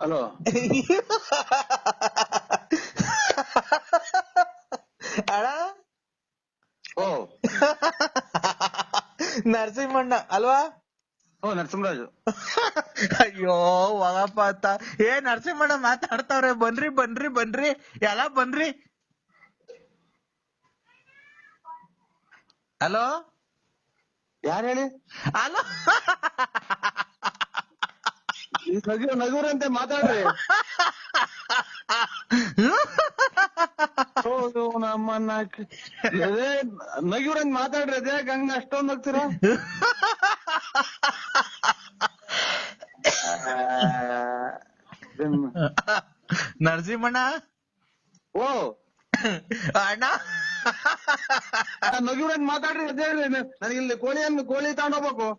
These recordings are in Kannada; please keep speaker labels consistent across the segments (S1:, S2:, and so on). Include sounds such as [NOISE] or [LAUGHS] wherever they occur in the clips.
S1: ಹಲೋ [LAUGHS]
S2: ಅಣ್ಣ?
S1: ಓ. [LAUGHS]
S2: ನರಸಿಂಹಣ್ಣ ಅಲ್ವಾ?
S1: ಓ ನರಸಿಂಹರಾಜು. [LAUGHS]
S2: ಅಯ್ಯೋ ಹೋಗಪ್ಪ ಅಂತ ಏ ನರಸಿಂಹಣ್ಣ ಮಾತಾಡ್ತಾವ್ರೆ. ಬನ್ರಿ ಬನ್ರಿ ಬನ್ರಿ. ಎಲ್ಲ ಬನ್ರಿ. ಹಲೋ
S1: ಯಾರು ಹೇಳಿ?
S2: ಹಲೋ
S1: ನಗುರಂತೆ ಮಾತಾಡ್ರಿ. [LAUGHS] ಹೌದು ನಮ್ಮನ್ನ ಕ- ಅದೇ ನಗಿವ್ರಂತ ಮಾತಾಡ್ರಿ ಅದೇ ಹಂಗ ಅಷ್ಟೊಂದ್ ಹೋಗ್ತೀರ? [LAUGHS]
S2: ನರಸಿಂಹಣ್ಣ?
S1: ಓ.
S2: ಅಣ್ಣ?
S1: ನಗಿವ್ರಂತ ಮಾತಾಡ್ರಿ ಅದೇ ಹೇಳ್ರಿ ನನಗೆ ಇಲ್ಲಿ ಕೋಳಿಯನ್ನು ಕೋಳಿ ತಗೊಂಡೋಗ್ಬೇಕು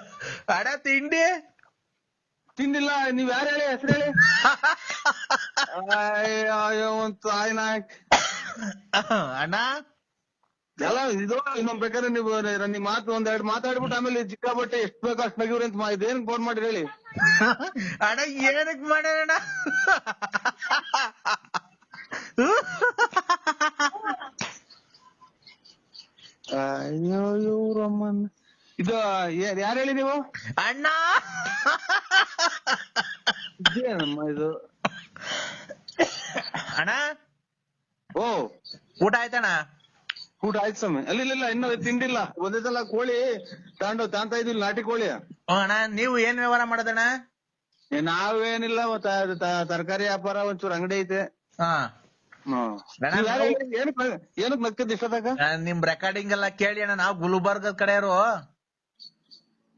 S1: [LAUGHS]
S2: ಅಣ್ಣ ತಿಂಡಿ?
S1: ತಿಂದಿಲ್ಲ ನೀವ್ ಯಾರು ಹೇಳಿ ಹೆಸರು ಹೇಳಿ? ಅಯ್ಯೋ, ಒಂದ್ ತಾಯಿನ
S2: ಅಣ್ಣ?
S1: ಎಲ್ಲ ಇದು ಇನ್ನೊಂದ್ ಬೇಕಾದ್ರೆ ನೀವು ನಿಮ್ ಮಾತು ಒಂದೆರಡು ಮಾತಾಡ್ಬಿಟ್ಟು ಆಮೇಲೆ ಸಿಕ್ಕಾಬಟ್ಟೆ ಎಷ್ಟ್ ಬೇಕೋ ಅಷ್ಟು ನಗಿವ್ರಿ ಅಂತ ಮಾ- ಇದೇನ್ ಫೋನ್ ಮಾಡಿದ್ರಿ ಹೇಳಿ?
S2: ಅಣ್ಣ ಏನಕ್ ಮಾಡೋಣ
S1: ಅಯ್ಯೋ ಇವ್ರಮ್ಮನ್. ಇದು ಯಾರು ಹೇಳಿ ನೀವು?
S2: ಅಣ್ಣ?
S1: ಇದೇನಮ್ಮ ಇದು?
S2: ಅಣ್ಣ?
S1: ಓ.
S2: ಊಟ ಆಯ್ತಣ್ಣ?
S1: ಊಟ ಆಯ್ತು ಸ್ವಾಮಿ. ಅಲ್ಲಿ ಇಲ್ಲ ಇನ್ನು ತಿಂಡಿಲ್ಲ. ಒಂದೇ ಸಲ ಕೋಳಿ ತಗೊಂಡು ತಾಂತ ಇದ್ದಿಲ್ಲ ನಾಟಿ ಕೋಳಿ.
S2: ಅಣ್ಣ ನೀವು ಏನ್ ವ್ಯವಹಾರ ಮಾಡೋದಣ್ಣ?
S1: ಏ, ನಾವೇನಿಲ್ಲ ತರಕಾರಿ ವ್ಯಾಪಾರ ಒಂಚೂರು ಅಂಗಡಿ ಐತೆ.
S2: ಹಾ.
S1: ಹ್ಮ್.
S2: ಬೇಡ,
S1: ನೀವ್ ಯಾರ್
S2: ನಾವು-
S1: ಹೇಳಿ? ಏನಕ್ ನ- ಏನಕ್ ನಕ್ಕದ್ ಇಷ್ಟದಾಗ
S2: ಆ, ನಿಮ್ ರೆಕಾರ್ಡಿಂಗ್ ಎಲ್ಲ ಕೇಳಿ ಅಣ್ಣ ನಾವು ಗುಲ್ಬರ್ಗದ ಕಡೆಯವರು.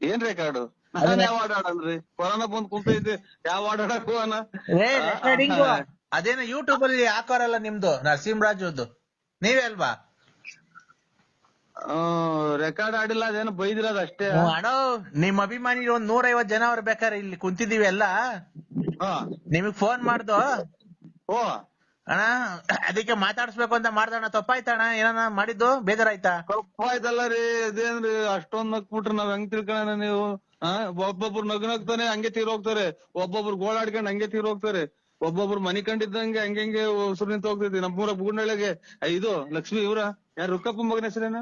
S1: ಏನ್ ರೆಕಾರ್ಡು
S2: ರೆಕಾರ್ಡಿಂಗ್ ಅದೇನೋ ಯೂಟ್ಯೂಬ್ ಅಲ್ಲಿ ಹಾಕೋರಲ್ಲ ನಿಮ್ದು ನರಸಿಂಹರಾಜುದು ನೀವೇ ಅಲ್ವಾ?
S1: ರೆಕಾರ್ಡ್ ಆಡಿಲ್ಲ ಅದೇನು ಬೈದಿರೋದು ಅಷ್ಟೇ.
S2: ಅಣ್ಣ ನಿಮ್ ಅಭಿಮಾನಿ ಒಂದ್ ನೂರೈವತ್ ಜನ ಅವ್ರ ಬೇಕಾರೆ ಇಲ್ಲಿ ಕುಂತಿದೀವಿ ಎಲ್ಲ.
S1: ಹಾ.
S2: ನಿಮಗ್ ಫೋನ್ ಮಾಡ್ದು.
S1: ಓ.
S2: ಅಣ್ಣ ಅದಕ್ಕೆ ಮಾತಾಡಿಸ್ಬೇಕು ಅಂತ ಮಾಡ್ದಣ್ಣ ತಪ್ಪಾಯ್ತಣ್ಣ ಏನಾನ ಮಾಡಿದ್ದು? ಬೇಜಾರಾಯ್ತಾ?
S1: ತಪ್ಪಾಯ್ತಲ್ಲ ರೀ ಅದೇನ್ರಿ ಅಷ್ಟೊಂದ್ ನಗ್ಬಿಟ್ರಿ ನಾವ್ ಹೆಂಗ್ ತಿಳ್ಕೊಳ ನೀವು? ಹಾ ಒಬ್ಬೊಬ್ರು ನಗು ನಗ್ತಾನೆ ಹಂಗೆ ತೀರ್ ಹೋಗ್ತಾರೆ ಒಬ್ಬೊಬ್ರು ಗೋಳಾಡ್ಕೊಂಡ್ ಹಂಗೆ ತೀರ್ ಹೋಗ್ತಾರೆ ಒಬ್ಬೊಬ್ರು ಮನಿ ಕಂಡಿದ್ದಂಗೆ ಹಂಗೆ ಹಂಗೆ ಉಸಿರು ನಿಂತ ಹೋಗ್ತೈತಿ ನಮ್ಮೂರ ಬೂಡ್ನಳ್ಳಿಗೆ ಇದು ಲಕ್ಷ್ಮಿ ಇವ್ರ? ಯಾರು ರುಕ್ಕಪ್ಪ ಮಗನ ಹೆಸರೇನ?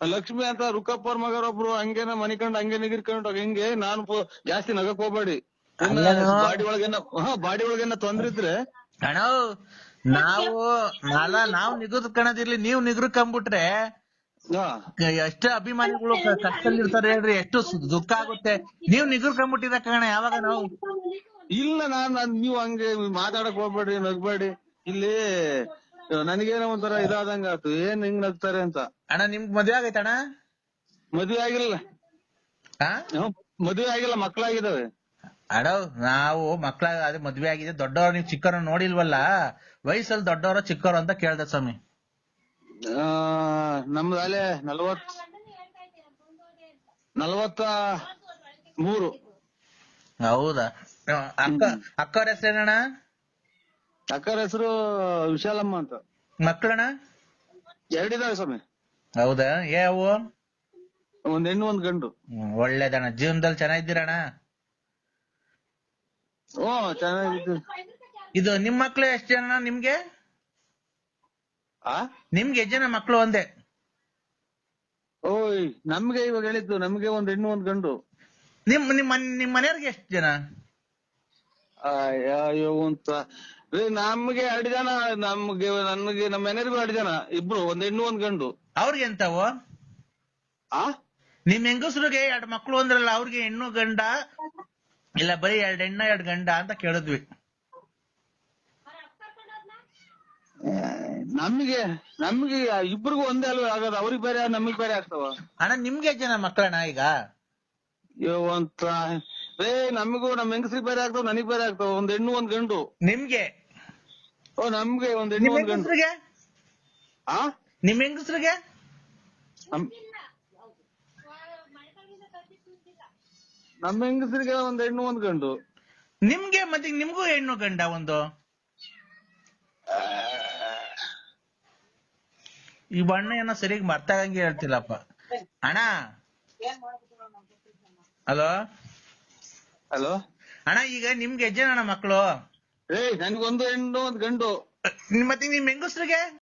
S1: ಲಕ್ಷ್ಮಿ ಅಂತ ರುಕ್ಕಪ್ಪ ಅವ್ರ ಮಗರೊಬ್ರು ಹಂಗೇನ ಮನಿ ಕಂಡ್ ಹಂಗೆ ನಿಗಿರ್ಕೊಂಡು ಹಿಂಗೆ ನಾನು ಜಾಸ್ತಿ ನಗಕ್ ಹೋಗ್ಬೇಡಿ. ಬಾಡಿ ಒಳಗೇನ ಹಾ ಬಾಡಿ ಒಳಗೇನ ತೊಂದ್ರೆ ಇದ್ರೆ
S2: ಅಣ್ಣ ನಾವು ಅಲ್ಲ ನಾವು ನಿಗದ್ಕಣದಿರ್ಲಿ ನೀವು ನಿಗ್ರ
S1: ಕಂಬಿಟ್ರೆ
S2: ಎಷ್ಟು ಅಭಿಮಾನಿಗಳು ಕಷ್ಟದಲ್ಲಿ ಇರ್ತಾರೆ ಹೇಳ್ರಿ ಎಷ್ಟು ದುಃಖ ಆಗುತ್ತೆ. ನೀವ್ ನಿಗ್ರಕಂಬಿಟ್ಟಿರ ಕಣ ಯಾವಾಗ ನಾವು?
S1: ಇಲ್ಲ ನಾನ್ ನೀವ್ ಹಂಗೆ ಮಾತಾಡಕ್ ಹೋಗ್ಬೇಡಿ ನಗ್ಬೇಡಿ ಇಲ್ಲಿ ನನಗೇನೋ ಒಂಥರ ಇದಾದಂಗ ಆಯ್ತು. ಏನ್ ಹಿಂಗ್ ನಗ್ತಾರೆ ಅಂತ.
S2: ಅಣ್ಣ ನಿಮ್ಗ್ ಮದ್ವೆ ಆಗೈತೆ ಅಣ್ಣ
S1: ಮದ್ವೆ ಆಗಿಲ್ಲ. ಮದ್ವೆ ಆಗಿಲ್ಲ ಮಕ್ಳಾಗಿದಾವೆ
S2: ಅಣ್ಣ ನಾವು ಮಕ್ಳ ಅದೇ ಮದ್ವೆ ಆಗಿದೆ ದೊಡ್ಡವ್ರು ನೀವು ಚಿಕ್ಕವ್ರ ನೋಡಿಲ್ವಲ್ಲ? ವಯಸ್ಸಲ್ಲಿ ದೊಡ್ಡವರ ಚಿಕ್ಕವ್ರು ಅಂತ ಕೇಳ್ದೆ ಸ್ವಾಮಿ.
S1: ನಮ್ದು ಅಲ್ಲೇ ನಲವತ್ ನಲವತ್ತ ಮೂರು.
S2: ಹೌದಾ? ಅಕ್ಕ ಅಕ್ಕವ್ರ ಹೆಸರೇನಣ್ಣ
S1: ಅಕ್ಕವ್ರ ಹೆಸರು ವಿಶಾಲಮ್ಮ ಅಂತ.
S2: ಮಕ್ಕಳಣ್ಣ
S1: ಎರಡಿದಾವೆ ಸ್ವಾಮಿ.
S2: ಹೌದಾ? ಯಾವ
S1: ಒಂದ್ ಹೆಣ್ಣು ಒಂದ್ ಗಂಡು.
S2: ಒಳ್ಳೇದಣ್ಣ. ಜೀವನದಲ್ಲಿ ಚೆನ್ನಾಗಿದ್ದೀರಣ್ಣ.
S1: ಓ ಚೆನ್ನಾಗಿತ್ತು
S2: ಇದು ನಿಮ್ ಮಕ್ಳು ಎಷ್ಟ್ ಜನ ನಿಮ್ಗೆ?
S1: ಆ?
S2: ನಿಮ್ಗೆ ಎಷ್ಟು ಜನ ಮಕ್ಳು ಒಂದೇ?
S1: ಓಯ್ ನಮ್ಗೆ ಇವಾಗ ಹೇಳಿದ್ದು ನಮ್ಗೆ ಒಂದ್ ಹೆಣ್ಣು ಒಂದ್ ಗಂಡು.
S2: ನಿಮ್ ನಿಮ್ ಮನ್- ನಿಮ್ ಮನೆಯವ್ರಿಗೆ ಎಷ್ಟ್ ಜನ?
S1: ಅಯ್ಯೋ ಅಂತ ರೀ ನಮ್ಗೆ ಎರಡು ಜನ ನಮ್ಗೆ ನನ್ಗೆ ನಮ್ಮ ಮನೆಯವ್ರಿಗೂ ಎರಡು ಜನ ಇಬ್ರು ಒಂದ್ ಹೆಣ್ಣು ಒಂದ್ ಗಂಡು.
S2: ಅವ್ರಿಗೆ ಎಂತಾವು?
S1: ಆ?
S2: ನಿಮ್ ಹೆಂಗಸ್ರಿಗೆ ಎರಡು ಮಕ್ಳು ಅಂದ್ರಲ್ಲ ಅವ್ರಿಗೆ ಹೆಣ್ಣು ಗಂಡ? ಇಲ್ಲ ಬರೀ ಎರಡ್ ಹೆಣ್ಣ ಎರಡ್ ಗಂಡ ಅಂತ ಕೇಳಿದ್ವಿ.
S1: ಏ, ನಮ್ಗೆ ನಮ್ಗೆ ಇಬ್ರಿಗೂ ಒಂದೇ ಅಲ್ವ ಆಗೋದು ಅವ್ರಿಗೆ ಬೇರೆ ನಮಗ್ ಬೇರೆ ಆಗ್ತಾವ.
S2: ಅಣ್ಣ ನಿಮ್ಗೆ ಜನ ಮಕ್ಕಳಣ್ಣ ಈಗ?
S1: ಅಂತ ರೇ ನಮಗೂ ನಮ್ ಹೆಂಗಸ್ರಿಗೆ ಬೇರೆ ಆಗ್ತಾವ ನನಗ್ ಬೇರೆ ಆಗ್ತಾವ ಒಂದ್ ಹೆಣ್ಣು ಒಂದ್ ಗಂಡು.
S2: ನಿಮ್ಗೆ?
S1: ಓ ನಮ್ಗೆ ಒಂದ್ ಹೆಣ್ಣು
S2: ನಿಮ್
S1: ಒಂದ್ ಗಂಡು.
S2: ಹೆಂಗಸ್ರಿಗೆ?
S1: ಆ?
S2: ನಿಮ್ ಹೆಂಗಸ್ರಿಗೆ?
S1: ನಮ್- ನಮ್ಮ ಹೆಂಗಸರಿಗೆ ಒಂದ್ ಹೆಣ್ಣು ಒಂದ್ ಗಂಡು.
S2: ನಿಮ್ಗೆ ಮತ್ತೆ ನಿಮ್ಗೂ ಹೆಣ್ಣು ಗಂಡ ಒಂದು? ಈ ಬಣ್ಣ ಏನೋ ಸರಿಯಾಗಿ ಮರ್ತಾಗಂಗೆ ಹೇಳ್ತಿಲ್ಲಪ್ಪ. ಅಣ್ಣ? ಹಲೋ?
S1: ಹಲೋ?
S2: ಅಣ್ಣ ಈಗ ನಿಮ್ಗೆ ಹೆಜ್ಜೆ ಅಣ್ಣ ಮಕ್ಳು
S1: ಏಯ್ ನನ್ಗೊಂದು ಹೆಣ್ಣು ಒಂದ್ ಗಂಡು.
S2: ಮತ್ತೆ ನಿಮ್ ಹೆಂಗಸ್ರಿಗೆ?